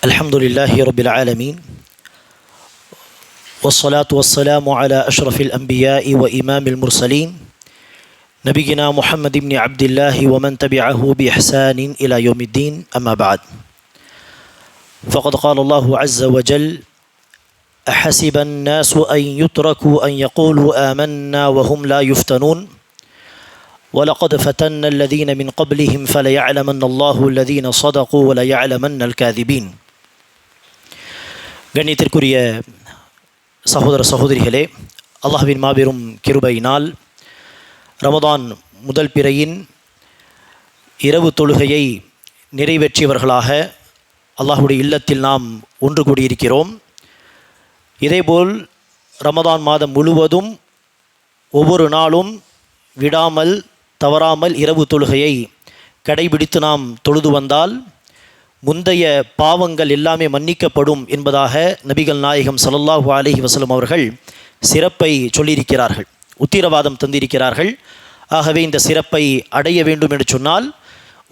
الحمد لله رب العالمين والصلاة والسلام على أشرف الأنبياء وإمام المرسلين نبينا محمد بن عبد الله ومن تبعه بإحسان إلى يوم الدين أما بعد. فقد قال الله عز وجل أحسب الناس أن يتركوا أن يقولوا آمنا وهم لا يفتنون ولقد فتنا الذين من قبلهم فليعلمن الله الذين صدقوا وليعلمن الكاذبين. கண்ணியத்திற்குரிய சகோதர சகோதரிகளே அல்லாஹ்வின் மாபெரும் கிருபையினால் ரமதான் முதல் பிறையின் இரவு தொழுகையை நிறைவேற்றியவர்களாக அல்லாஹுடைய இல்லத்தில் நாம் ஒன்று கூடியிருக்கிறோம். இதேபோல் ரமதான் மாதம் முழுவதும் ஒவ்வொரு நாளும் விடாமல் தவறாமல் இரவு தொழுகையை கடைபிடித்து நாம் தொழுது வந்தால் முந்தைய பாவங்கள் எல்லாமே மன்னிக்கப்படும் என்பதாக நபிகள் நாயகம் ஸல்லல்லாஹு அலஹி வசலம் அவர்கள் சிறப்பை சொல்லியிருக்கிறார்கள் உத்திரவாதம் தந்திருக்கிறார்கள். ஆகவே இந்த சிறப்பை அடைய வேண்டும் என்று சொன்னால்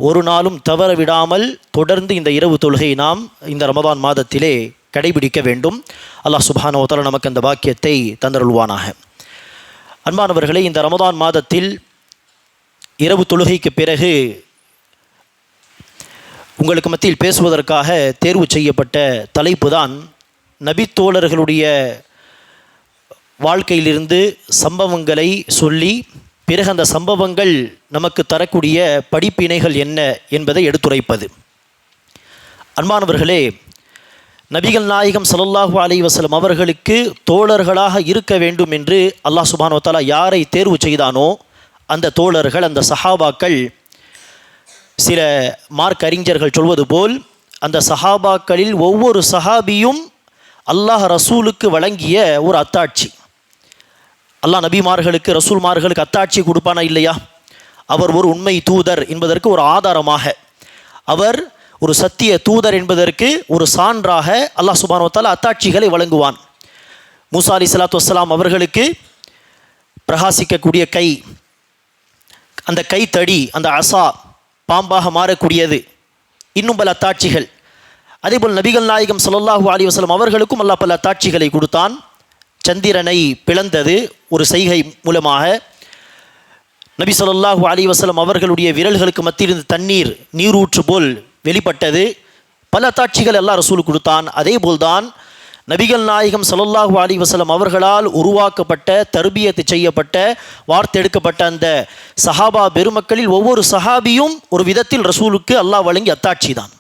ஒரு நாளும் தவற விடாமல் தொடர்ந்து இந்த இரவு தொழுகை நாம் இந்த ரமதான் மாதத்திலே கடைபிடிக்க வேண்டும். அல்லாஹ் சுப்ஹானஹு வ நமக்கு அந்த வாக்கியத்தை தந்தருள்வானாக. அன்பானவர்களே இந்த ரமதான் மாதத்தில் இரவு தொழுகைக்கு பிறகு உங்களுக்கு மத்தியில் பேசுவதற்காக தேர்வு செய்யப்பட்ட தலைப்பு தான் நபித்தோழர்களுடைய வாழ்க்கையிலிருந்து சம்பவங்களை சொல்லி பிறகு அந்த சம்பவங்கள் நமக்கு தரக்கூடிய படிப்பினைகள் என்ன என்பதை எடுத்துரைப்பது. அன்பானவர்களே நபிகள் நாயகம் ஸல்லல்லாஹு அலி வசலம் அவர்களுக்கு தோழர்களாக இருக்க வேண்டும் என்று அல்லாஹ் சுப்ஹானஹு யாரை தேர்வு செய்தானோ அந்த தோழர்கள் அந்த சஹாபாக்கள் சில மார்க் அறிஞர்கள் சொல்வது போல் அந்த சஹாபாக்களில் ஒவ்வொரு சஹாபியும் அல்லாஹ் ரசூலுக்கு வழங்கிய ஒரு அத்தாட்சி. அல்லாஹ் நபிமார்களுக்கு ரசூல்மார்களுக்கு அத்தாட்சி கொடுப்பானா இல்லையா? அவர் ஒரு உண்மை தூதர் என்பதற்கு ஒரு ஆதாரமாக. அவர் ஒரு சத்திய தூதர் என்பதற்கு ஒரு சான்றாக அல்லாஹ் சுபானோத்தால் அத்தாட்சிகளை வழங்குவான். மூசா அலி சலாத்து வசலாம் அவர்களுக்கு பிரகாசிக்கக்கூடிய கை அந்த கைத்தடி அந்த அசா பாம்பாக மாறக்கூடியது. இன்னும் பல அத்தாட்சிகள் அதேபோல் நபிகள் நாயகம் ஸல்லல்லாஹு அலைஹி அவர்களுக்கும் அல்லா பல அத்தாட்சிகளை கொடுத்தான். சந்திரனை பிளந்தது ஒரு செய்கை மூலமாக. நபி சொல்லாஹு அலைஹி அவர்களுடைய விரல்களுக்கு மத்தியிருந்து தண்ணீர் நீரூற்று போல் வெளிப்பட்டது. பல அத்தாட்சிகள் எல்லாம் ரசூல் கொடுத்தான். அதே போல்தான் நபிகள் நாயகம் ஸல்லல்லாஹு அலி வசலம் அவர்களால் உருவாக்கப்பட்ட தர்பியத்து செய்யப்பட்ட வார்த்தெடுக்கப்பட்ட அந்த சஹாபா பெருமக்களில் ஒவ்வொரு சஹாபியும் ஒரு விதத்தில் ரசூலுக்கு அல்லாஹ் வழங்கி அத்தாட்சி தான்.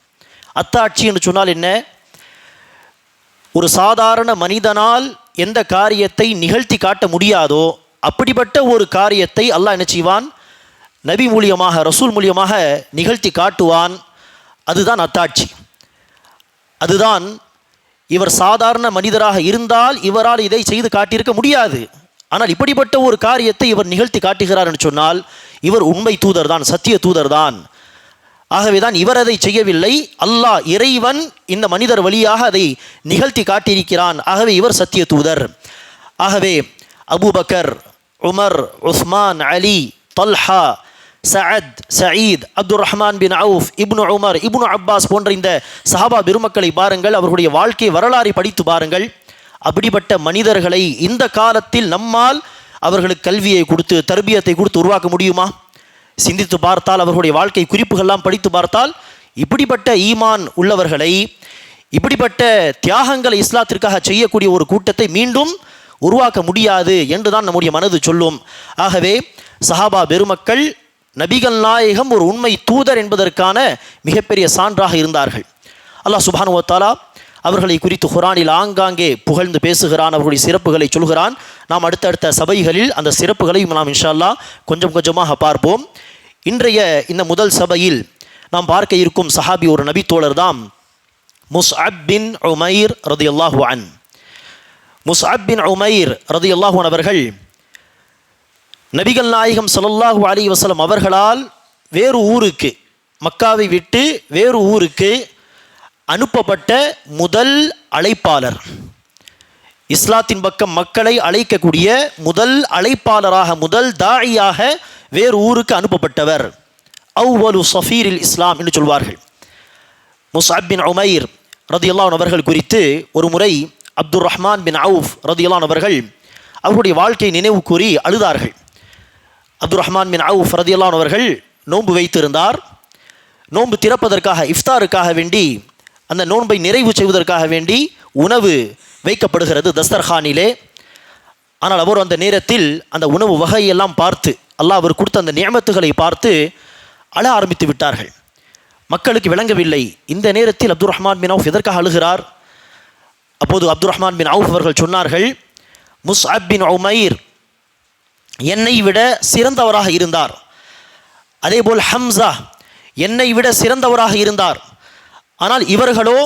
அத்தாட்சி என்று சொன்னால் என்ன? ஒரு சாதாரண மனிதனால் எந்த காரியத்தை நிகழ்த்தி காட்ட முடியாதோ அப்படிப்பட்ட ஒரு காரியத்தை அல்லாஹ் என்ன செய்வான்? நபி மூலியமாக ரசூல் மூலியமாக நிகழ்த்தி காட்டுவான். அதுதான் அத்தாட்சி. அதுதான் இவர் சாதாரண மனிதராக இருந்தால் இவரால் இதை செய்து காட்டியிருக்க முடியாது. ஆனால் இப்படிப்பட்ட ஒரு காரியத்தை இவர் நிகழ்த்தி காட்டுகிறார் என்று சொன்னால் இவர் உண்மை தூதர் தான் சத்திய தூதர் தான் ஆகவே தான் இவர் அதை செய்யவில்லை. அல்லாஹ் இறைவன் இந்த மனிதர் வழியாக அதை நிகழ்த்தி காட்டியிருக்கிறான். ஆகவே இவர் சத்திய தூதர். ஆகவே Abu Bakr Umar Usman Ali Talha Saad Saeed Abdul Rahman bin Auf ibn Umar ibn Abbas போன்ற இந்த சஹாபா பெருமக்களை பாருங்கள் அவர்களுடைய வாழ்க்கை வரலாறை படித்து பாருங்கள். அப்படிப்பட்ட மனிதர்களை இந்த காலத்தில் நம்மால் அவர்களுக்கு கல்வியை கொடுத்து தர்பியத்தை கொடுத்து உருவாக்க முடியுமா? சிந்தித்து பார்த்தால் அவர்களுடைய வாழ்க்கை குறிப்புகள்லாம் படித்து பார்த்தால் இப்படிப்பட்ட ஈமான் உள்ளவர்களை இப்படிப்பட்ட தியாகங்களை இஸ்லாத்திற்காக செய்யக்கூடிய ஒரு கூட்டத்தை மீண்டும் உருவாக்க முடியாது என்றுதான் நம்முடைய மனது சொல்லும். ஆகவே சஹாபா பெருமக்கள் நபிகள் நாயகம் ஒரு உண்மை தூதர் என்பதற்கான மிகப்பெரிய சான்றாக இருந்தார்கள். அல்லாஹ் சுபானுவத்தாலா அவர்களை குறித்து குரானில் ஆங்காங்கே புகழ்ந்து பேசுகிறான் அவர்களுடைய சிறப்புகளை சொல்கிறான். நாம் அடுத்தடுத்த சபைகளில் அந்த சிறப்புகளையும் நாம் இன்ஷால்லா கொஞ்சம் கொஞ்சமாக பார்ப்போம். இன்றைய இந்த முதல் சபையில் நாம் பார்க்க இருக்கும் சஹாபி ஒரு நபி தோழர் தான் முஸ்அப் பின் உமைர் ரதி அல்லாஹு அன். முஸ்அப் பின் உமைர் ரதி அல்லாஹு அவர்கள் நபிகள் நாயகம் ஸல்லல்லாஹு அலி வசலம் அவர்களால் வேறு ஊருக்கு மக்காவை விட்டு வேறு ஊருக்கு அனுப்பப்பட்ட முதல் அழைப்பாளர். இஸ்லாத்தின் பக்கம் மக்களை அழைக்கக்கூடிய முதல் அழைப்பாளராக முதல் தாயியாக வேறு ஊருக்கு அனுப்பப்பட்டவர். அவ்வலு சஃபீரில் இஸ்லாம் என்று சொல்வார்கள். முசாபின் உமைர் ரதியுல்லான் அவர்கள் குறித்து ஒரு முறை அப்துல் ரஹ்மான் பின் அவுஃப் ரதியுல்லான் அவர்கள் அவருடைய வாழ்க்கையை நினைவு கூறி அழுதார்கள். அப்துல் ரஹ்மான் பின் அவு ஃபரதியல்லான் அவர்கள் நோன்பு வைத்திருந்தார். நோன்பு திறப்பதற்காக இஃப்தாருக்காக வேண்டி அந்த நோன்பை நிறைவு செய்வதற்காக வேண்டி உணவு வைக்கப்படுகிறது தஸ்தர்ஹானிலே ஆனால் அவர் அந்த நேரத்தில் அந்த உணவு வகையெல்லாம் பார்த்து அல்லாஹ் அவர் கொடுத்த அந்த நியமத்துகளை பார்த்து அழ ஆரம்பித்து விட்டார்கள். மக்களுக்கு விளங்கவில்லை இந்த நேரத்தில் அப்துல் ரஹ்மான் பின் அவுஃப் எதற்காக அழுகிறார்? அப்போது அப்துல் ரஹ்மான் பின் அவுஃப் அவர்கள் சொன்னார்கள் முஸ்அப் பின் உமைர் என்னை விட சிறந்தவராக இருந்தார். அதேபோல் ஹம்சா என்னை விட சிறந்தவராக இருந்தார். ஆனால் இவர்களோ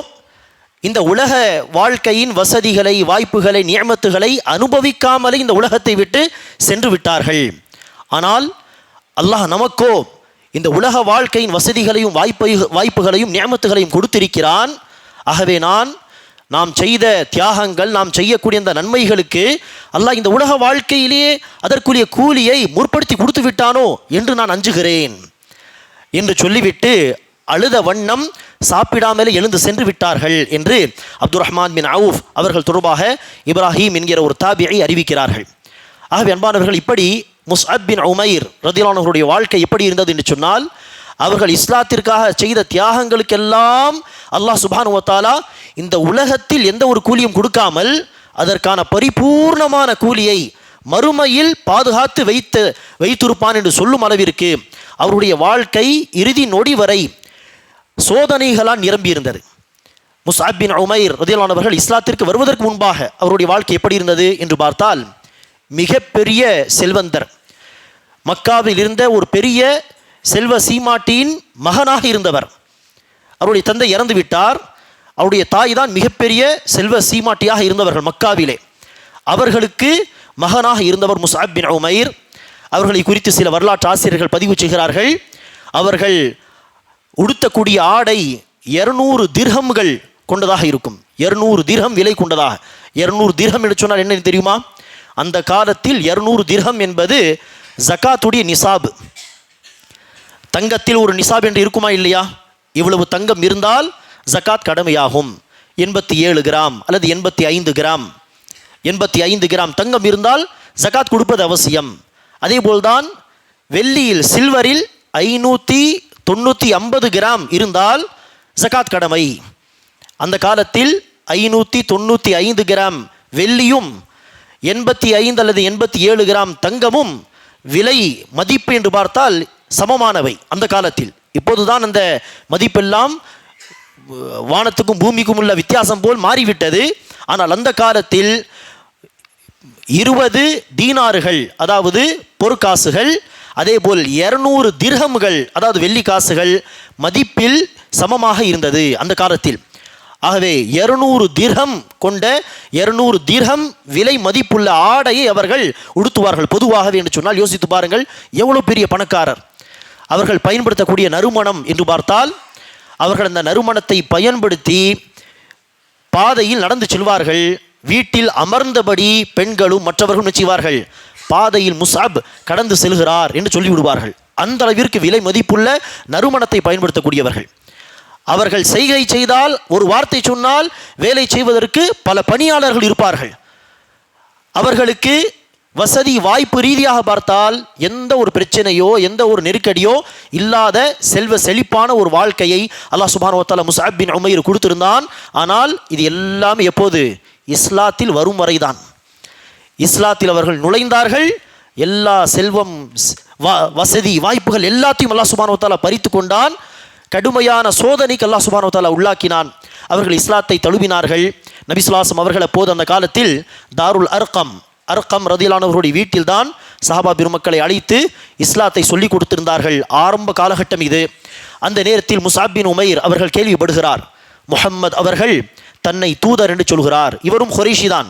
இந்த உலக வாழ்க்கையின் வசதிகளை வாய்ப்புகளை நியமத்துகளை அனுபவிக்காமலே இந்த உலகத்தை விட்டு சென்று விட்டார்கள். ஆனால் அல்லாஹ் நமக்கோ இந்த உலக வாழ்க்கையின் வசதிகளையும் வாய்ப்பை வாய்ப்புகளையும் நியமத்துகளையும் கொடுத்திருக்கிறான். ஆகவே நான் நாம் செய்த தியாகங்கள் நாம் செய்யக்கூடிய அந்த நன்மைகளுக்கு அல்லாஹ் இந்த உலக வாழ்க்கையிலேயே அதற்குரிய கூலியை முற்படுத்தி கொடுத்து விட்டானோ என்று நான் அஞ்சுகிறேன் என்று சொல்லிவிட்டு அழுத வண்ணம் சாப்பிடாமலே எழுந்து சென்று விட்டார்கள் என்று அப்துல் ரஹ்மான் பின் அவுஃப் அவர்கள் தொடர்பாக இப்ராஹிம் என்கிற ஒரு தாபியை அறிவிக்கிறார்கள். ஆகவே அன்பானவர்கள் இப்படி முஸ்அப் பின் உமைர் ரதிலானவர்களுடைய வாழ்க்கை எப்படி இருந்தது என்று சொன்னால் அவர்கள் இஸ்லாத்திற்காக செய்த தியாகங்களுக்கெல்லாம் அல்லாஹ் சுபானுவத்தாலா இந்த உலகத்தில் எந்த ஒரு கூலியும் கொடுக்காமல் அதற்கான பரிபூர்ணமான கூலியை மறுமையில் பாதுகாத்து வைத்து வைத்திருப்பான் என்று சொல்லும் அளவிற்கு அவருடைய வாழ்க்கை இறுதி நொடி வரை சோதனைகளால் நிரம்பியிருந்தது. முசாபின் உமைர் ரதியலானவர்கள் இஸ்லாத்திற்கு வருவதற்கு முன்பாக அவருடைய வாழ்க்கை எப்படி இருந்தது என்று பார்த்தால் மிகப்பெரிய செல்வந்தர். மக்காவில் இருந்த ஒரு பெரிய செல்வ சீமாட்டியின் மகனாக இருந்தவர். அவருடைய தந்தை இறந்து விட்டார். அவருடைய தாய் தான் மிகப்பெரிய செல்வ சீமாட்டியாக இருந்தவர்கள் மக்காவிலே. அவர்களுக்கு மகனாக இருந்தவர் முசாப் பின் உமைர். அவர்களை குறித்து சில வரலாற்று ஆசிரியர்கள் பதிவு செய்கிறார்கள். அவர்கள் உடுத்தக்கூடிய ஆடை இருநூறு திர்ஹம்கள் கொண்டதாக இருக்கும். இருநூறு திர்ஹம் விலை கொண்டதாக. இருநூறு திர்ஹம் என்று சொன்னால் என்ன தெரியுமா? அந்த காலத்தில் இருநூறு திர்ஹம் என்பது ஜக்காத்துடைய நிசாபு. தங்கத்தில் ஒரு நிசாப் என்று இருக்குமா இல்லையா? இவ்வளவு தங்கம் இருந்தால் ஜக்காத் கடமையாகும். எண்பத்தி ஏழு கிராம் அல்லது எண்பத்தி ஐந்து கிராம். எண்பத்தி ஐந்து கிராம் தங்கம் இருந்தால் ஜக்காத் கொடுப்பது அவசியம். அதேபோல்தான் வெள்ளியில் சில்வரில் ஐநூற்றி தொண்ணூற்றி ஐம்பது கிராம் இருந்தால் ஜக்காத் கடமை. அந்த காலத்தில் ஐநூற்றி தொண்ணூற்றி ஐந்து கிராம் வெள்ளியும் எண்பத்தி ஐந்து அல்லது எண்பத்தி ஏழு கிராம் தங்கமும் விலை மதிப்பு என்று பார்த்தால் சமமானவை அந்த காலத்தில். இப்போதுதான் அந்த மதிப்பெல்லாம் வானத்துக்கும் பூமிக்கும் உள்ள வித்தியாசம் போல் மாறிவிட்டது. ஆனால் அந்த காலத்தில் இருபது தீனாறுகள் அதாவது பொற்காசுகள் அதேபோல் இருநூறு திர்ஹம்கள் அதாவது வெள்ளி காசுகள் மதிப்பில் சமமாக இருந்தது அந்த காலத்தில். ஆகவே இருநூறு திர்ஹம் கொண்ட இருநூறு திர்ஹம் விலை மதிப்புள்ள ஆடையை அவர்கள் உடுத்துவார்கள் பொதுவாகவே என்று சொன்னால் யோசித்து பாருங்கள் எவ்வளோ பெரிய பணக்காரர். அவர்கள் பயன்படுத்தக்கூடிய நறுமணம் என்று பார்த்தால் அவர்கள் அந்த நறுமணத்தை பயன்படுத்தி பாதையில் நடந்து செல்வார்கள். வீட்டில் அமர்ந்தபடி பெண்களும் மற்றவர்களும் நிச்சயவார்கள் பாதையில் முசாப் கடந்து செல்கிறார் என்று சொல்லிவிடுவார்கள். அந்த அளவிற்கு விலை மதிப்புள்ள நறுமணத்தை பயன்படுத்தக்கூடியவர்கள். அவர்கள் செய்கை செய்தால் ஒரு வார்த்தை சொன்னால் வேலை செய்வதற்கு பல பணியாளர்கள் இருப்பார்கள். அவர்களுக்கு வசதி வாய்ப்பு ரீதியாக பார்த்தால் எந்த ஒரு பிரச்சனையோ எந்த ஒரு நெருக்கடியோ இல்லாத செல்வ செழிப்பான ஒரு வாழ்க்கையை அல்லாஹ் சுபானுவத்தால முசாப் பின் உமைர் கொடுத்திருந்தான். ஆனால் இது எல்லாமே எப்போது? இஸ்லாத்தில் வரும் வரைதான். இஸ்லாத்தில் அவர்கள் நுழைந்தார்கள். எல்லா செல்வம் வசதி வாய்ப்புகள் எல்லாத்தையும் அல்லாஹ் சுபானுவத்தாலா பறித்து கொண்டான். கடுமையான சோதனைக்கு அல்லாஹ் சுபானுவத்தாலா உள்ளாக்கினான். அவர்கள் இஸ்லாத்தை தழுவினார்கள். நபிசுலாசம் அவர்கள் அப்போது அந்த காலத்தில் தாருல் அர்க்கம் அர்க்கம் ரதிலானவருடைய வீட்டில்தான் சஹாபா பெருமக்களை அழைத்து இஸ்லாத்தை சொல்லிக் கொடுத்திருந்தார்கள். ஆரம்ப காலகட்டம் இது. அந்த நேரத்தில் முசாபின் உமைர் அவர்கள் கேள்விப்படுகிறார். முகம்மது அவர்கள் தன்னை தூதர் என்று சொல்கிறார். இவரும் ஹொரேஷி தான்.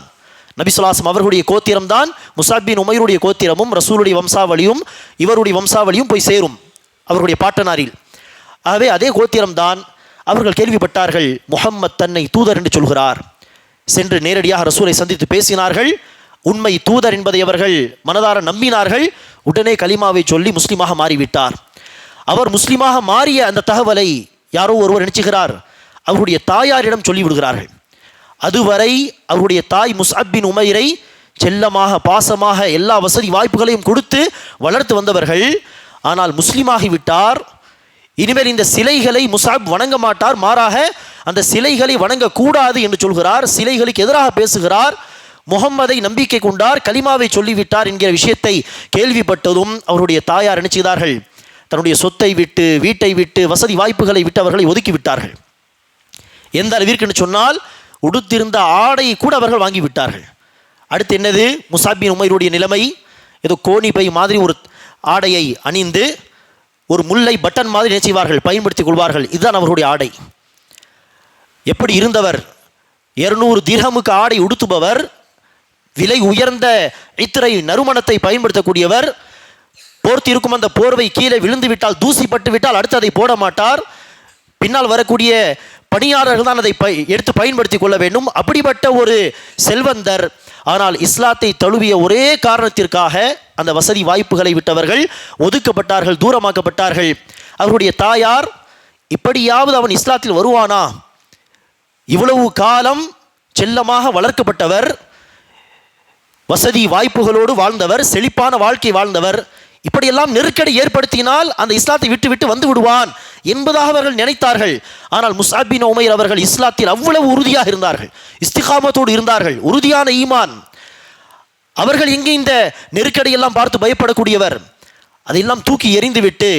நபிசுலாசம் அவர்களுடைய கோத்திரம் தான் முசாபின் உமைருடைய கோத்திரமும் ரசூலுடைய வம்சாவளியும் இவருடைய வம்சாவளியும் போய் சேரும் அவருடைய பாட்டனாரில். ஆகவே அதே கோத்திரம்தான் அவர்கள் கேள்விப்பட்டார்கள் முகம்மத் தன்னை தூதர் என்று சொல்கிறார். சென்று நேரடியாக ரசூலை சந்தித்து பேசினார்கள். உண்மை தூதர் என்பதை அவர்கள் மனதார நம்பினார்கள். உடனே கலிமாவை சொல்லி முஸ்லீமாக மாறிவிட்டார். அவர் முஸ்லீமாக மாறிய அந்த தகவலை யாரோ ஒருவர் நினைச்சுகிறார். அவருடைய தாயாரிடம் சொல்லிவிடுகிறார்கள். அதுவரை அவருடைய தாய் முஸ்அப்பின் உமைரை செல்லமாக பாசமாக எல்லா வசதி வாய்ப்புகளையும் கொடுத்து வளர்த்து வந்தவர்கள். ஆனால் முஸ்லீமாகிவிட்டார். இனிமேல் இந்த சிலைகளை முசாப் வணங்க மாட்டார். மாறாக அந்த சிலைகளை வணங்கக்கூடாது என்று சொல்கிறார். சிலைகளுக்கு எதிராக பேசுகிறார். முகம்மதை நம்பிக்கை கொண்டார் கலிமாவை சொல்லிவிட்டார் என்கிற விஷயத்தை கேள்விப்பட்டதும் அவருடைய தாயார் நினைச்சுகிறார்கள் தன்னுடைய சொத்தை விட்டு வீட்டை விட்டு வசதி வாய்ப்புகளை விட்டு அவர்களை ஒதுக்கி விட்டார்கள் எந்த அளவிற்குன்னு சொன்னால் உடுத்திருந்த ஆடையை கூட அவர்கள் வாங்கி விட்டார்கள் அடுத்து என்னது? முசாபின் உமைருடைய நிலைமை. ஏதோ கோணி பை மாதிரி ஒரு ஆடையை அணிந்து ஒரு முல்லை பட்டன் மாதிரி நினைச்சிவார்கள் பயன்படுத்திக் கொள்வார்கள். இதுதான் அவர்களுடைய ஆடை. எப்படி இருந்தவர்? இருநூறு திரமுக்கு ஆடை உடுத்துபவர் விலை உயர்ந்த இத்திரை நறுமணத்தை பயன்படுத்தக்கூடியவர் போர்த்தி இருக்கும் அந்த போர்வை கீழே விழுந்து விட்டால் தூசி பட்டு விட்டால் அடுத்து அதை போட மாட்டார். பின்னால் வரக்கூடிய பணியாளர்கள் தான் அதை பய எடுத்து பயன்படுத்தி கொள்ள வேண்டும். அப்படிப்பட்ட ஒரு செல்வந்தர் ஆனால் இஸ்லாத்தை தழுவிய ஒரே காரணத்திற்காக அந்த வசதி வாய்ப்புகளை விட்டவர்கள் ஒதுக்கப்பட்டார்கள் தூரமாக்கப்பட்டார்கள். அவருடைய தாயார் இப்படியாவது அவன் இஸ்லாத்தில் வருவானா? இவ்வளவு காலம் செல்லமாக வளர்க்கப்பட்டவர் வசதி வாய்ப்புகளோடு வாழ்ந்தவர் செழிப்பான வாழ்க்கை வாழ்ந்தவர். இப்படியெல்லாம் நெருக்கடி ஏற்படுத்தினால் அந்த இஸ்லாத்தை விட்டு விட்டு வந்து விடுவான் என்பதாக அவர்கள் நினைத்தார்கள். ஆனால் முசாபின் உமைர் அவர்கள் இஸ்லாத்தில் அவ்வளவு உறுதியாக இருந்தார்கள். இஸ்திகாமத்தோடு இருந்தார்கள். உறுதியான ஈமான். அவர்கள் எங்கே இந்த நெருக்கடியெல்லாம் பார்த்து பயப்படக்கூடியவர்? அதையெல்லாம் தூக்கி எறிந்துவிட்டு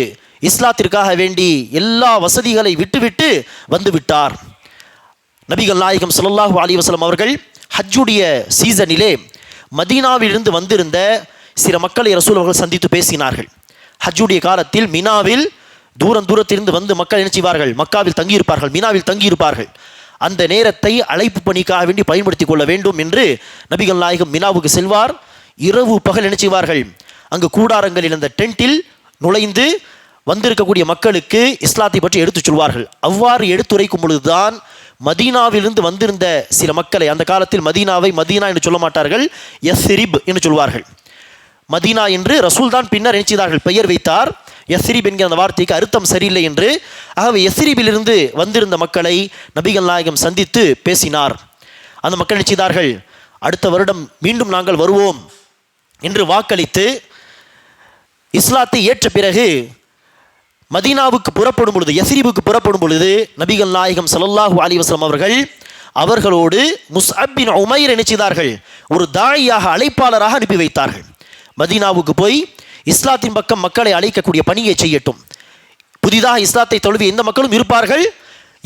இஸ்லாத்திற்காக வேண்டி எல்லா வசதிகளை விட்டுவிட்டு வந்து விட்டார். நபிகள் நாயகம் சல்லாஹூ அலி வசலம் அவர்கள் ஹஜ்ஜுடைய சீசனிலே மதீனாவிலிருந்து வந்திருந்த சில மக்களை ரசூல் அவர்கள் சந்தித்து பேசினார்கள். ஹஜ்ஜுடைய காலத்தில் மினாவில் தூரம் தூரத்திலிருந்து வந்து மக்கள் என்ன செய்வார்கள்? மக்காவில் தங்கியிருப்பார்கள் மினாவில் தங்கியிருப்பார்கள். அந்த நேரத்தை அழைப்பு பணிக்காக வேண்டி பயன்படுத்திக் கொள்ள வேண்டும் என்று நபிகள் நாயகம் மினாவுக்கு செல்வார். இரவு பகல் என்ன செய்வார்கள்? அங்கு கூடாரங்களில் அந்த டென்ட்டில் நுழைந்து வந்திருக்கக்கூடிய மக்களுக்கு இஸ்லாத்தை பற்றி எடுத்துச் சொல்வார்கள். அவ்வாறு எடுத்துரைக்கும் பொழுதுதான் மதீனாவிலிருந்து வந்திருந்த சில மக்களை அந்த காலத்தில் மதீனாவை மதீனா என்று சொல்ல மாட்டார்கள் எஸ்ரிப் என்று சொல்வார்கள். மதீனா என்று ரசூல் தான் பின்னர் நினைச்சார்கள் பெயர் வைத்தார். எஸ்ரிப் என்கிற அந்த வார்த்தைக்கு அர்த்தம் சரியில்லை என்று. ஆகவே எஸ்ரிபிலிருந்து வந்திருந்த மக்களை நபிகள் நாயகம் சந்தித்து பேசினார். அந்த மக்கள் நினைச்சார்கள் அடுத்த வருடம் மீண்டும் நாங்கள் வருவோம் என்று வாக்களித்து இஸ்லாத்தை ஏற்ற பிறகு மதீனாவுக்கு புறப்படும் பொழுது யசிரிபுக்கு புறப்படும் பொழுது நபிகள் நாயகம் சல்லாஹூ அலைஹி அவர்கள் அவர்களோடு முஸ்அப்பின் உமைர் நினைச்சார்கள் ஒரு தாழியாக அழைப்பாளராக அனுப்பி வைத்தார்கள். மதீனாவுக்கு போய் இஸ்லாத்தின் பக்கம் மக்களை அழைக்கக்கூடிய பணியை செய்யட்டும். புதிதாக இஸ்லாத்தை தழுவி எந்த மக்களும் இருப்பார்கள்?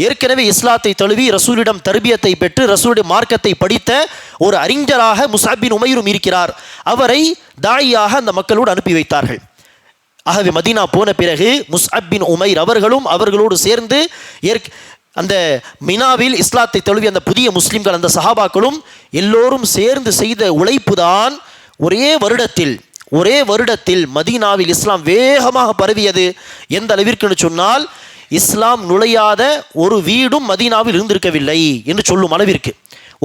ஏற்கனவே இஸ்லாத்தை தழுவி ரசூலிடம் தர்பியத்தை பெற்று ரசூலுடைய மார்க்கத்தை படித்த ஒரு அறிஞராக முசாபின் உமைரும் இருக்கிறார். அவரை தாயியாக அந்த மக்களோடு அனுப்பி வைத்தார்கள். ஆகவே மதீனா போன பிறகு முஸ்அப் பின் உமைர் அவர்களும் அவர்களோடு சேர்ந்து ஏற்க அந்த மினாவில் இஸ்லாத்தை தழுவி அந்த புதிய முஸ்லீம்கள் அந்த சஹாபாக்களும் எல்லோரும் சேர்ந்து செய்த உழைப்பு தான் ஒரே வருடத்தில் ஒரே வருடத்தில் மதீனாவில் இஸ்லாம் வேகமாக பரவியது எந்த அளவிற்குன்னு சொன்னால் இஸ்லாம் நுழையாத ஒரு வீடும் மதீனாவில் இருந்திருக்கவில்லை என்று சொல்லும் அளவிற்கு.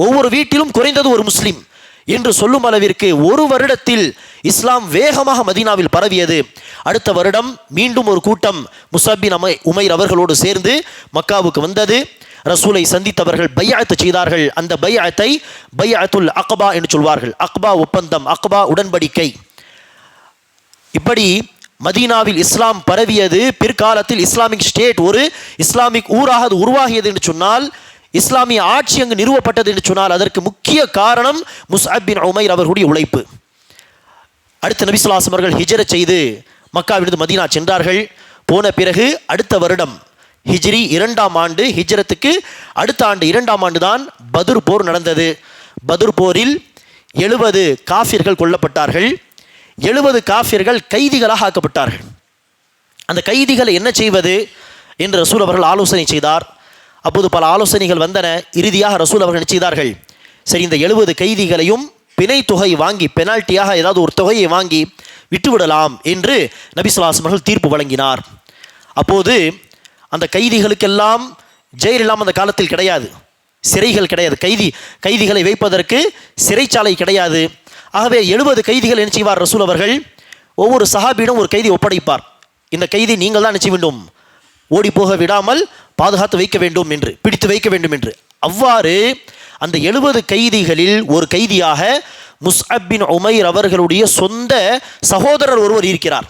ஒவ்வொரு வீட்டிலும் குறைந்தது ஒரு முஸ்லீம். என்று சொல்லும் அளவிற்கு ஒரு வருடத்தில் இஸ்லாம் வேகமாக மதீனாவில் பரவியது. அடுத்த வருடம் மீண்டும் ஒரு கூட்டம் முசாபின் அமை உமைர் அவர்களோடு சேர்ந்து மக்காவுக்கு வந்தது. ரசூலை சந்தித்தவர்கள் பையாத்து செய்தார்கள். அந்த பையாத்தை பையாத்துல் அக்பா என்று சொல்வார்கள். அக்பா ஒப்பந்தம் அக்பா உடன்படிக்கை. இப்படி மதீனாவில் இஸ்லாம் பரவியது. பிற்காலத்தில் இஸ்லாமிக் ஸ்டேட் ஒரு இஸ்லாமிக் ஊராக அது உருவாகியது என்று சொன்னால் இஸ்லாமிய ஆட்சி அங்கு நிறுவப்பட்டது என்று சொன்னால் அதற்கு முக்கிய காரணம் முஸ்அப் பின் உமைர் அவர்களுடைய உழைப்பு. அடுத்த நபி அவர்கள் ஹிஜ்ரத் செய்து மக்காவிலிருந்து மதீனா சென்றார்கள். போன பிறகு அடுத்த வருடம் ஹிஜ்ரி இரண்டாம் ஆண்டு ஹிஜ்ரத்துக்கு அடுத்த ஆண்டு இரண்டாம் ஆண்டு தான் பதுர் போர் நடந்தது. பதுர் போரில் எழுபது காஃபியர்கள் கொல்லப்பட்டார்கள். எழுபது காஃபியர்கள் கைதிகளாக ஆக்கப்பட்டார்கள். அந்த கைதிகளை என்ன செய்வது? என்று ரசூல் அவர்கள் ஆலோசனை செய்தார். அப்போது பல ஆலோசனைகள் வந்தன. இறுதியாக ரசூல் அவர்கள் நினைச்சார்கள் சரி இந்த எழுபது கைதிகளையும் பிணை தொகை வாங்கி பெனால்ட்டியாக ஏதாவது ஒரு தொகையை வாங்கி விட்டுவிடலாம் என்று நபிசுல்லாசம் அவர்கள் தீர்ப்பு வழங்கினார். அப்போது அந்த கைதிகளுக்கெல்லாம் ஜெயில் இல்லாமல் அந்த காலத்தில் கிடையாது. சிறைகள் கிடையாது. கைதி கைதிகளை வைப்பதற்கு சிறைச்சாலை கிடையாது. ஆகவே எழுபது கைதிகள் என்ன செய்வார் ரசூல் அவர்கள்? ஒவ்வொரு சஹாபியிடம் ஒரு கைதி ஒப்படைப்பார். இந்த கைதி நீங்கள் தான் நினைச்சி வேண்டும்? ஓடி போக விடாமல் பாதுகாத்து வைக்க வேண்டும் என்று பிடித்து வைக்க வேண்டும் என்று. அவ்வாறு அந்த எழுபது கைதிகளில் ஒரு கைதியாக முஸ்அப்பின் உமைர் அவர்களுடைய சொந்த சகோதரர் ஒருவர் இருக்கிறார்.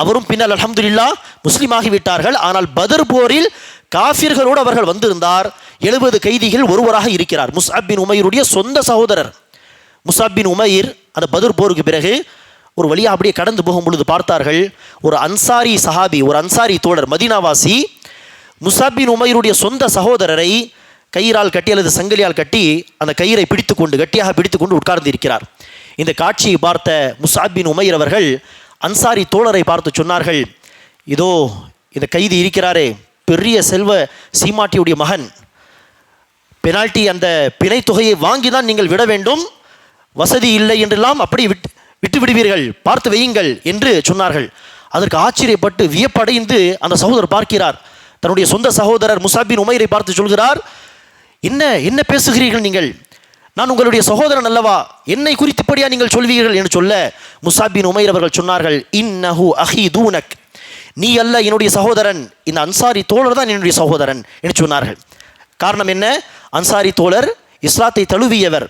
அவரும் பின்னால் அலமதுல்லா முஸ்லீம் ஆகிவிட்டார்கள். ஆனால் பதர் போரில் காஃபிர்களோடு அவர்கள் வந்திருந்தார். எழுபது கைதிகள் ஒருவராக இருக்கிறார். முஸ்அப்பின் உமையருடைய சொந்த சகோதரர். முசாபின் பின் உமைர் அந்த பதர் போருக்கு பிறகு ஒரு வழியாக அப்படியே கடந்து போகும் பொழுது பார்த்தார்கள். ஒரு அன்சாரி சஹாபி ஒரு அன்சாரி தோழர் மதீனாவாசி முசாபின் உமையருடைய சொந்த சகோதரரை கயிறால் கட்டி அல்லது சங்கிலியால் கட்டி அந்த கயிறை பிடித்துக்கொண்டு கட்டியாக பிடித்துக்கொண்டு உட்கார்ந்து இருக்கிறார் இந்த காட்சியை பார்த்த முசாபின் உமையர் அவர்கள் அன்சாரி தோழரை பார்த்து சொன்னார்கள் இதோ இந்த கைதி இருக்கிறாரே பெரிய செல்வ சீமாட்டியுடைய மகன். பெனால்டி அந்த பிணை தொகையை வாங்கி தான் நீங்கள் விட வேண்டும். வசதி இல்லை என்றெல்லாம் அப்படி விட்டு விட்டு விடுவீர்கள். பார்த்து வையுங்கள் என்று சொன்னார்கள். அதற்கு ஆச்சரியப்பட்டு வியப்படைந்து அந்த சகோதரர் பார்க்கிறார். தன்னுடைய சொந்த சகோதரர் முசாபின் உமைரை பார்த்து சொல்கிறார் என்ன என்ன பேசுகிறீர்கள் நீங்கள்? நான் உங்களுடைய சகோதரன் அல்லவா? என்னை குறித்துப்படியா நீங்கள் சொல்வீர்கள்? என்று சொல்ல முசாபின் உமைர் அவர்கள் சொன்னார்கள் இன்னஹு அஹி தூனக். நீ அல்ல என்னுடைய சகோதரன். இந்த அன்சாரி தோழர் தான் என்னுடைய சகோதரன். என்று சொன்னார்கள். காரணம் என்ன? அன்சாரி தோழர் இஸ்லாத்தை தழுவியவர்.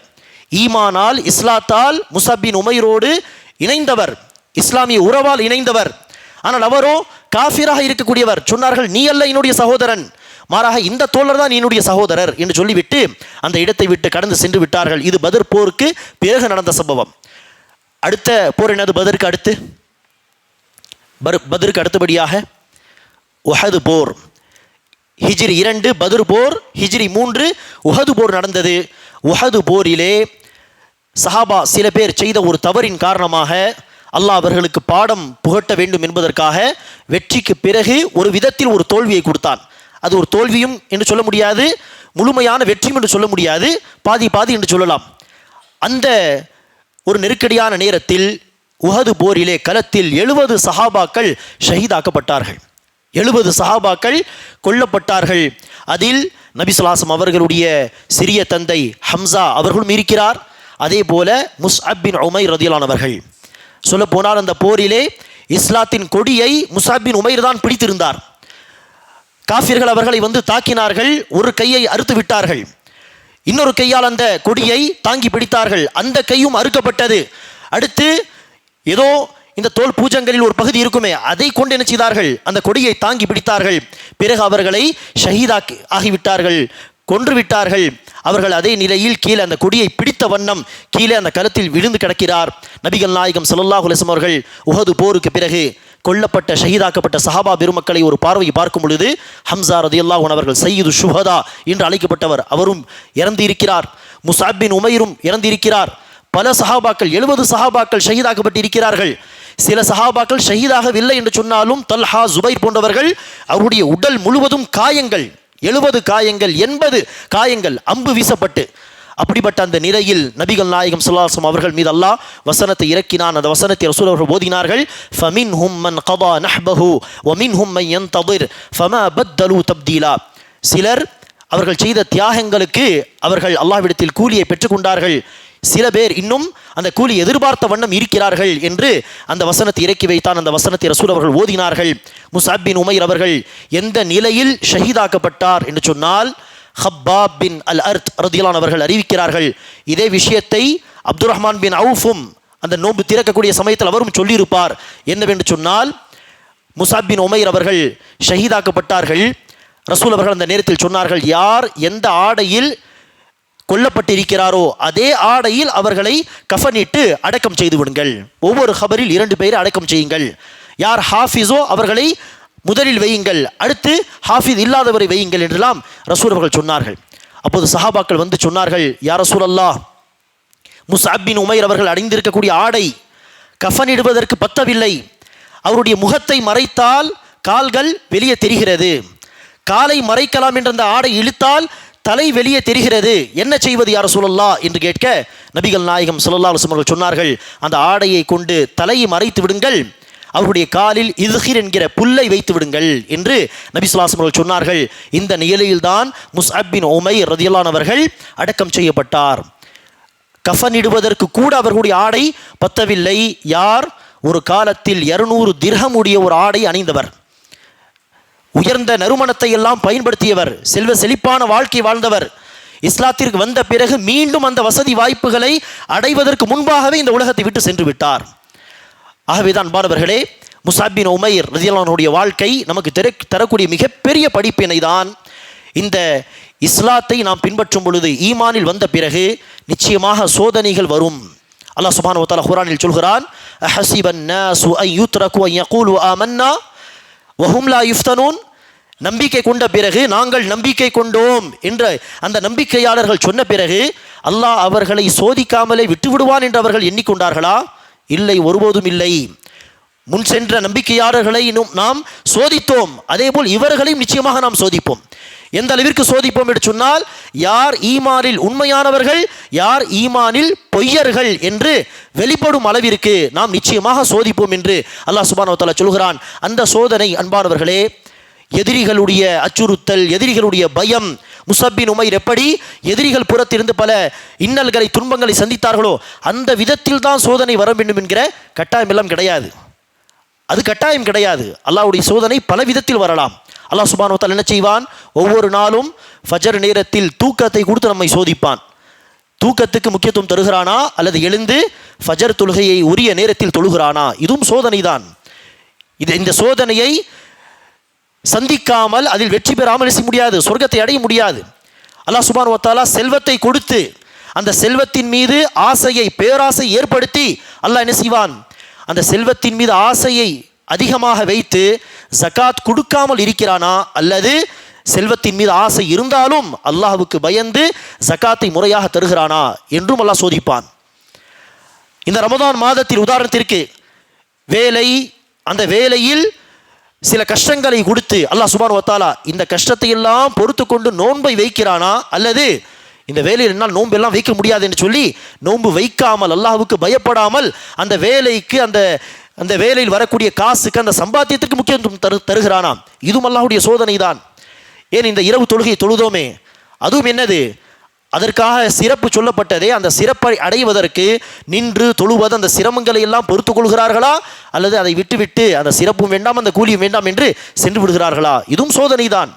ஈமானால் இஸ்லாத்தால் முசாபின் உமைரோடு இணைந்தவர். இஸ்லாமிய உறவால் இணைந்தவர். ஆனால் அவரோ காஃபிராக இருக்கக்கூடியவர். சொன்னார்கள் நீ அல்ல என்னுடைய சகோதரன். மாறாக இந்த தோழர் தான் என்னுடைய சகோதரர் என்று சொல்லிவிட்டு அந்த இடத்தை விட்டு கடந்து சென்று விட்டார்கள். இது பதர் போருக்கு பிறகு நடந்த சம்பவம். அடுத்த போர் என்னது? பதருக்கு அடுத்து? பரு பதருக்கு அடுத்தபடியாக உஹது போர். ஹிஜ்ரி இரண்டு பதுர் போர் ஹிஜ்ரி மூன்று உஹது போர் நடந்தது. உஹது போரிலே சஹாபா சில பேர் செய்த ஒரு தவறின் காரணமாக அல்லாஹ் அவர்களுக்கு பாடம் புகட்ட வேண்டும் என்பதற்காக வெற்றிக்கு பிறகு ஒரு விதத்தில் ஒரு தோல்வியை கொடுத்தான். அது ஒரு தோல்வியும் என்று சொல்ல முடியாது முழுமையான வெற்றியும் என்று சொல்ல முடியாது பாதி பாதி என்று சொல்லலாம். அந்த ஒரு நெருக்கடியான நேரத்தில் உஹது போரிலே களத்தில் எழுபது சஹாபாக்கள் ஷஹீதாக்கப்பட்டார்கள். எழுபது சஹாபாக்கள் கொல்லப்பட்டார்கள். அதில் நபிசுலாசம் அவர்களுடைய சிறிய தந்தை ஹம்சா அவர்களும் இருக்கிறார். அதே போல முஸ்அப் அப்பின் உமை ரதிலானவர்கள் சொல்ல போனால் அந்த போரிலே இஸ்லாத்தின் கொடியை முசாபின் உமைர் தான் பிடித்திருந்தார். காஃபிர்கள் அவர்களை வந்து தாக்கினார்கள் ஒரு கையை அறுத்து விட்டார்கள். இன்னொரு கையால் அந்த கொடியை தாங்கி பிடித்தார்கள். அந்த கையும் அறுக்கப்பட்டது. அடுத்து ஏதோ இந்த தோல் பூஜங்களில் ஒரு பகுதி இருக்குமே அதை கொண்டு என்ன செய்தார்கள்? அந்த கொடியை தாங்கி பிடித்தார்கள். பிறகு அவர்களை ஷஹீதாக்கி ஆகிவிட்டார்கள். கொன்றுவிட்டார்கள். அவர்கள் அதே நிலையில் கீழே அந்த கொடியை பிடித்த வண்ணம் கீழே அந்த கருத்தில் விழுந்து கிடக்கிறார். நபிகள் நாயகம் ஸல்லல்லாஹு அலைஹி அவர்கள் உஹது போருக்கு பிறகு கொல்லப்பட்ட ஷஹீதாக்கப்பட்ட சஹாபா பெருமக்களை ஒரு பார்வை பார்க்கும் பொழுது ஹம்சா ரதியல்லாஹு அன்ஹு அவர்கள் சையீது ஷுஹதா என்று அழைக்கப்பட்டவர் அவரும் இறந்திருக்கிறார். முசாபின் உமைரும் இறந்திருக்கிறார். பல சஹாபாக்கள் எழுபது சஹாபாக்கள் ஷஹீதாக்கப்பட்டிருக்கிறார்கள். சில சஹாபாக்கள் ஷஹீதாகவில்லை என்று சொன்னாலும் தல்ஹா ஜுபைர் போன்றவர்கள் அவருடைய உடல் முழுவதும் காயங்கள். எழுபது காயங்கள் எண்பது காயங்கள் அம்பு வீசப்பட்டு அப்படிப்பட்ட அந்த நிலையில் நபிகள் நாயகம் சுல்லாசம் அவர்கள் மீது அல்லாஹ் வசனத்தை இறக்கினான். அந்த வசனத்தை ரசூல் அவர்கள் ஓதினார்கள் ஃபமின் ஹும் மன் கபா நஹ்பஹு வமின் ஹும் மை யன்ததிர் ஃபம பத்தலு தப்தீலா. சிலர் அவர்கள் செய்த தியாகங்களுக்கு அவர்கள் அல்லாஹ்விடத்தில் கூலியை பெற்றுக்கொண்டார்கள் சில பேர் இன்னும் அந்த கூலி எதிர்பார்த்த வண்ணம் இருக்கிறார்கள் என்று அந்த வசனத்தை இறக்கி வைத்தான். அந்த வசனத்தை ரசூல் அவர்கள் ஓதினார்கள். முசாபின் உமைர் அவர்கள் எந்த நிலையில் ஷஹீதாக்கப்பட்டார் என்று சொன்னால் ஹப்பா பின் அல் அர்த் ரதியலான் அவர்கள் அறிவிக்கிறார்கள். இதே விஷயத்தை அப்துல் ரஹ்மான் பின் அவுஃபும் அந்த நோன்பு திறக்கக்கூடிய சமயத்தில் அவரும் சொல்லியிருப்பார். என்னவென்று சொன்னால் முசாபின் உமைர் அவர்கள் ஷஹீதாக்கப்பட்டார்கள். ரசூல் அவர்கள் அந்த நேரத்தில் சொன்னார்கள் யார் எந்த ஆடையில் கொல்லப்பட்டிருக்கிறாரோ அதே ஆடையில் அவர்களை கஃனிட்டு அடக்கம் செய்து விடுங்கள். ஒவ்வொரு ஹபரில் இரண்டு பேரை அடக்கம் செய்யுங்கள். யார் ஹாஃபிஸோ அவர்களை முதலில் வையுங்கள். அடுத்து ஹாஃபிஸ் இல்லாதவரை வையுங்கள் என்றெல்லாம் ரசூல் அவர்கள் சொன்னார்கள். அப்போது சஹாபாக்கள் வந்து சொன்னார்கள் யார் ரசூல் அல்லாஹ் முசாபின் உமைர் அவர்கள் அணிந்திருக்கக்கூடிய ஆடை கஃனிடுவதற்கு பத்தவில்லை. அவருடைய முகத்தை மறைத்தால் கால்கள் வெளியே தெரிகிறது. காலை மறைக்கலாம் என்ற அந்த ஆடை இழுத்தால் தலை வெளியே தெரிகிறது. என்ன செய்வது யார் சொல்லல்லா என்று கேட்க நபிகள் நாயகம் ஸல்லல்லாஹு அவர்கள் சொன்னார்கள் அந்த ஆடையை கொண்டு தலையை மறைத்து விடுங்கள் அவருடைய காலில் இதுகிர் என்கிற புல்லை வைத்து விடுங்கள் என்று நபி ஸல்லல்லாஹு அவர்கள் சொன்னார்கள். இந்த நிலையில்தான் முஸ்அப் பின் ரதியலானவர்கள் அடக்கம் செய்யப்பட்டார். கஃனிடுவதற்கு கூட அவர்களுடைய ஆடை பத்தவில்லை. யார்? ஒரு காலத்தில் இருநூறு திர்ஹம் உடைய ஒரு ஆடை அணிந்தவர். உயர்ந்த நறுமணத்தை எல்லாம் பயன்படுத்தியவர் செல்வ செழிப்பான வாழ்க்கை வாழ்ந்தவர். இஸ்லாத்திற்கு வந்த பிறகு மீண்டும் அந்த வசதி வாய்ப்புகளை அடைவதற்கு முன்பாகவே இந்த உலகத்தை விட்டு சென்று விட்டார். ஆகவேதான் பாரவர்களே முசாபின் உமைர் ரதியலானுடைய வாழ்க்கை நமக்கு தெர தரக்கூடிய மிகப்பெரிய படிப்பினை தான் இந்த இஸ்லாத்தை நாம் பின்பற்றும் பொழுது ஈமானில் வந்த பிறகு நிச்சயமாக சோதனைகள் வரும். அல்லாஹ் சுபான் வத்தாலா குரானில் சொல்கிறான் வஹும்லா நாசு யுஃப்தனூன். நம்பிக்கை கொண்ட பிறகு நாங்கள் நம்பிக்கை கொண்டோம் என்ற அந்த நம்பிக்கையாளர்கள் சொன்ன பிறகு அல்லாஹ் அவர்களை சோதிக்காமலே விட்டுவிடுவான் என்று அவர்கள் எண்ணிக்கொண்டார்களா? இல்லை ஒருபோதும் இல்லை. முன் சென்ற நம்பிக்கையாளர்களை நாம் சோதித்தோம். அதேபோல் இவர்களையும் நிச்சயமாக நாம் சோதிப்போம். எந்த அளவிற்கு சோதிப்போம் என்று சொன்னால் யார் ஈமானில் உண்மையானவர்கள் யார் ஈமானில் பொய்யர்கள் என்று வெளிப்படும் அளவிற்கு நாம் நிச்சயமாக சோதிப்போம் என்று அல்லாஹ் சுபானவத்தாலா சொல்கிறான். அந்த சோதனை அன்பானவர்களே எதிரிகளுடைய அச்சுறுத்தல் எதிரிகளுடைய பயம் முசப்பின் உமைர் எப்படி எதிரிகள் புறத்திலிருந்து பல இன்னல்களை துன்பங்களை சந்தித்தார்களோ அந்த விதத்தில் தான் சோதனை வர வேண்டும் என்கிற கட்டாயம் எல்லாம் கிடையாது. அது கட்டாயம் கிடையாது. அல்லாஹ்வுடைய சோதனை பல விதத்தில் வரலாம். அல்லாஹ் சுபானோ என்ன செய்வான்? ஒவ்வொரு நாளும் ஃபஜர் நேரத்தில் தூக்கத்தை கொடுத்து நம்மை சோதிப்பான். தூக்கத்துக்கு முக்கியத்துவம் தருகிறானா? அல்லது எழுந்து ஃபஜர் தொழுகையை உரிய நேரத்தில் தொழுகிறானா? இதுவும் சோதனைதான். இது இந்த சோதனையை சந்திக்காமல் அதில் வெற்றி பெறாமல் செய்ய முடியாது? சொர்க்கத்தை அடைய முடியாது. அல்லாஹ் சுபான் ஒத்தாலா செல்வத்தை கொடுத்து அந்த செல்வத்தின் மீது ஆசையை பேராசை ஏற்படுத்தி அல்லாஹ் என்ன செய்வான்? அந்த செல்வத்தின் மீது ஆசையை அதிகமாக வைத்து ஜக்காத் கொடுக்காமல் இருக்கிறானா? அல்லது செல்வத்தின் மீது ஆசை இருந்தாலும் அல்லாஹுக்கு பயந்து ஜக்காத்தை முறையாக தருகிறானா? என்றும் அல்லாஹ் சோதிப்பான். இந்த ரமதான் மாதத்தில் உதாரணத்திற்கு வேலை அந்த வேலையில் சில கஷ்டங்களை கொடுத்து அல்லாஹ் சுபான் வத்தாலா இந்த கஷ்டத்தை எல்லாம் பொறுத்து கொண்டு நோன்பை வைக்கிறானா? அல்லது இந்த வேலையில் என்னால் நோன்பு எல்லாம் வைக்க முடியாது என்று சொல்லி நோன்பு வைக்காமல் அல்லாஹுக்கு பயப்படாமல் அந்த வேலைக்கு அந்த அந்த வேலையில் வரக்கூடிய காசுக்கு அந்த சம்பாத்தியத்திற்கு முக்கியத்துவம் தரு தருகிறானாம். இதுவும் அல்லாஹுடைய சோதனை தான் ஏன் இந்த இரவு தொழுகை தொழுதோமே? அதுவும் என்னது? அதற்காக சிறப்பு சொல்லப்பட்டதே அந்த சிறப்பை அடைவதற்கு நின்று தொழுவது அந்த சிரமங்களை எல்லாம் பொறுத்து கொள்கிறார்களா? அல்லது அதை விட்டுவிட்டு அந்த சிறப்பும் வேண்டாம் அந்த கூலியும் வேண்டாம் என்று சென்று விடுகிறார்களா? இதுவும் சோதனை தான்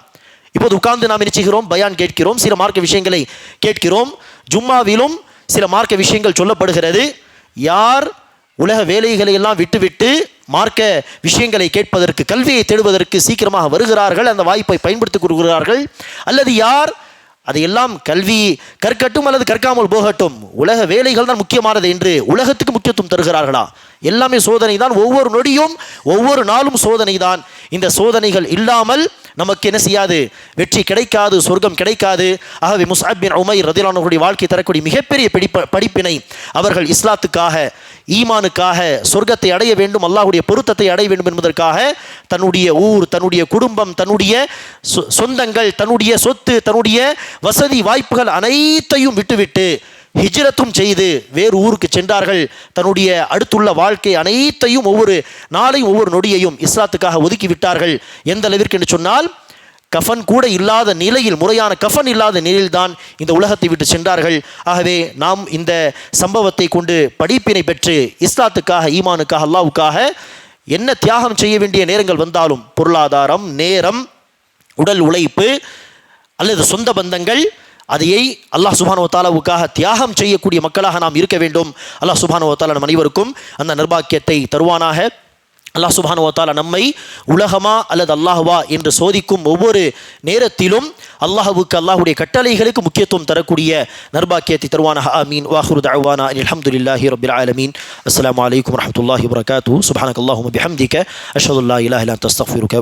இப்போது உட்கார்ந்து நாம் நினைச்சுகிறோம் பயான் கேட்கிறோம் சில மார்க்க விஷயங்களை கேட்கிறோம். ஜும்மாவிலும் சில மார்க்க விஷயங்கள் சொல்லப்படுகிறது. யார் உலக வேலைகளை எல்லாம் விட்டுவிட்டு மார்க்க விஷயங்களை கேட்பதற்கு கல்வியை தேடுவதற்கு சீக்கிரமாக வருகிறார்கள் அந்த வாய்ப்பை பயன்படுத்திக் கொள்கிறார்கள். அல்லது யார் அதையெல்லாம் கல்வி கற்கட்டும் அல்லது கற்காமல் போகட்டும் உலக வேலைகள் தான் முக்கியமானது என்று உலகத்துக்கு முக்கியத்துவம் தருகிறார்களா? எல்லாமே சோதனை தான். ஒவ்வொரு நொடியும் ஒவ்வொரு நாளும் சோதனை தான். இந்த சோதனைகள் இல்லாமல் நமக்கு என்ன செய்யாது? வெற்றி கிடைக்காது சொர்க்கம் கிடைக்காது. ஆகவே முசாபின் உமை ரதிலானவர்களுடைய வாழ்க்கை தரக்கூடிய மிகப்பெரிய பிடிப்ப படிப்பினை அவர்கள் இஸ்லாத்துக்காக ஈமானுக்காக சொர்க்கத்தை அடைய வேண்டும் அல்லாஹுடைய பொருத்தத்தை அடைய வேண்டும் என்பதற்காக தன்னுடைய ஊர் தன்னுடைய குடும்பம் தன்னுடைய சொ- சொந்தங்கள் தன்னுடைய சொத்து தன்னுடைய வசதி வாய்ப்புகள் அனைத்தையும் விட்டுவிட்டு ஹிஜ்ரத்தும் செய்து வேறு ஊருக்கு சென்றார்கள். தன்னுடைய அடுத்துள்ள வாழ்க்கை அனைத்தையும் ஒவ்வொரு நாளையும் ஒவ்வொரு நொடியையும் இஸ்லாத்துக்காக ஒதுக்கி விட்டார்கள். எந்த அளவிற்கு என்று சொன்னால் கஃபன் கூட இல்லாத நிலையில் முறையான கஃபன் இல்லாத நிலையில்தான் இந்த உலகத்தை விட்டு சென்றார்கள். ஆகவே நாம் இந்த சம்பவத்தை கொண்டு படிப்பினை பெற்று இஸ்லாத்துக்காக ஈமானுக்காக அல்லாவுக்காக என்ன தியாகம் செய்ய வேண்டிய நேரங்கள் வந்தாலும் பொருளாதாரம் நேரம் உடல் உழைப்பு அல்லது சொந்த பந்தங்கள் அதையை அல்லாஹ் சுபானோ தாலாவுக்காக தியாகம் செய்யக்கூடிய மக்களாக நாம் இருக்க வேண்டும். அல்லாஹ் சுபானோ தாலா நம் அனைவருக்கும் அந்த நிர்பாக்கியத்தை தருவானாக. அல்லாஹ் சுபானோ தாலா நம்மை உலகமா அல்லது அல்லாஹுவா என்று சோதிக்கும் ஒவ்வொரு நேரத்திலும் அல்லாஹுவுக்கு அல்லாஹ்வுடைய கட்டளைகளுக்கு முக்கியத்துவம் தரக்கூடிய நர்பாக்கியத்தை தருவானாக. ஆமீன். வாஹுரு தஅவானா அல்ஹம்துலில்லாஹி ரபில் ஆலமீன். அஸ்லாம் அலைக்கும் வரமத்துல்லாஹி வரகாத்து சுபானக் பிஹம்திக. பிஹம்திக்க அஷதுல்லா இலாஹ இல்லா அன்த அஸ்தக்ஃபிருக